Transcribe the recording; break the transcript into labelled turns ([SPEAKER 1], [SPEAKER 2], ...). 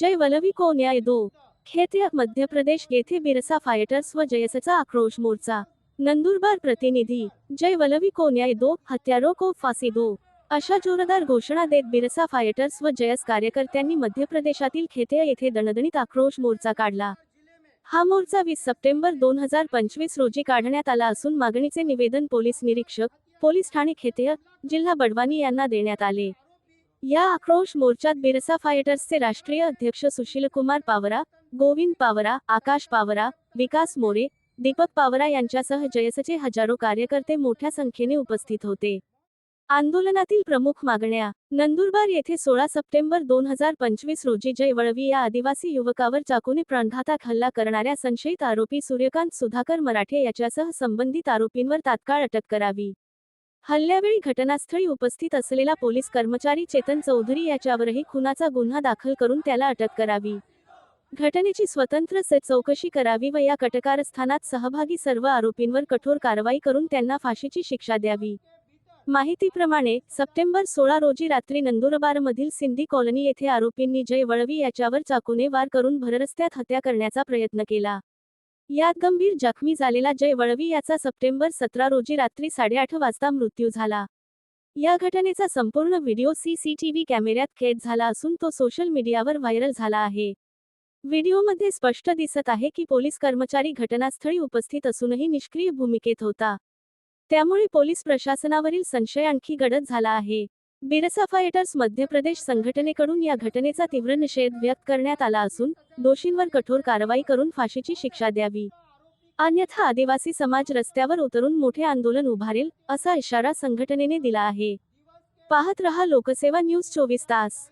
[SPEAKER 1] जय वलवी को न्याय दो खेत्या मध्य प्रदेश येथे बिरसा फायटर्स व जयसचा आक्रोश मोर्चा. नंदुरबार प्रतिनिधी जय वलवी को न्याय दो हत्यारों को फाशी दो अशा जोरदार घोषणा देत बिरसा फायटर्स व जयस कार्यकर्त्यांनी मध्य प्रदेशातील खेते येथे दणदणीत आक्रोश मोर्चा काढला. हा मोर्चा वीस सप्टेंबर दोन हजार पंचवीस रोजी काढण्यात आला असून मागणीचे निवेदन पोलीस निरीक्षक पोलीस ठाणे खेतेय जिल्हा बडवानी यांना देण्यात आले. या आक्रोश मोर्चात बिरसा फायटर्सचे राष्ट्रीय अध्यक्ष सुशीलकुमार पावरा गोविंद पावरा आकाश पावरा विकास मोरे दीपक पावरा यांच्यासह जयसचे हजारो कार्यकर्ते मोठ्या संख्येने उपस्थित होते. आंदोलनातील प्रमुख मागण्या. नंदुरबार येथे सोळा सप्टेंबर दोन हजार पंचवीस रोजी जय वळवी या आदिवासी युवकावर चाकूने प्राणघातक हल्ला करणाऱ्या संशयित आरोपी सूर्यकांत सुधाकर मराठे याच्यासह संबंधित आरोपींवर तात्काळ अटक करावी. हल्ल्यावेळी घटनास्थळी उपस्थित असलेला पोलीस कर्मचारी चेतन चौधरी याच्यावरही खुनाचा गुन्हा दाखल करून त्याला अटक करावी. घटनेची स्वतंत्र स- चौकशी करावी व या कटकारस्थानात सहभागी सर्व आरोपींवर कठोर कारवाई करून त्यांना फाशीची शिक्षा द्यावी. माहितीप्रमाणे सप्टेंबर सोळा रोजी रात्री नंदुरबारमधील सिंधी कॉलनी येथे आरोपींनी जय वळवी याच्यावर चाकूने वार करून भररस्त्यात हत्या करण्याचा प्रयत्न केला. यात गंभीर जखमी झालेला जय वळवी याचा सप्टेंबर सतरा रोजी रात्री साडेआठ वाजता मृत्यू झाला. या घटनेचा संपूर्ण व्हिडिओ सीसीटीव्ही कॅमेऱ्यात कैद झाला असून तो सोशल मीडियावर व्हायरल झाला आहे. व्हिडिओमध्ये स्पष्ट दिसत आहे की पोलीस कर्मचारी घटनास्थळी उपस्थित असूनही निष्क्रिय भूमिकेत होता. त्यामुळे पोलीस प्रशासनावरील संशय आणखी गडद झाला आहे. बिरसा फायटर्स मध्य प्रदेश संघटनेकडून या घटनेचा तीव्र निषेध व्यक्त करण्यात आला असून दोषींवर कठोर कारवाई करून फाशीची शिक्षा द्यावी. अन्यथा आदिवासी समाज रस्त्यावर उतरून मोठे आंदोलन उभारेल असा इशारा संघटनेने दिला आहे. पाहत रहा लोकसेवा न्यूज चोवीस तास.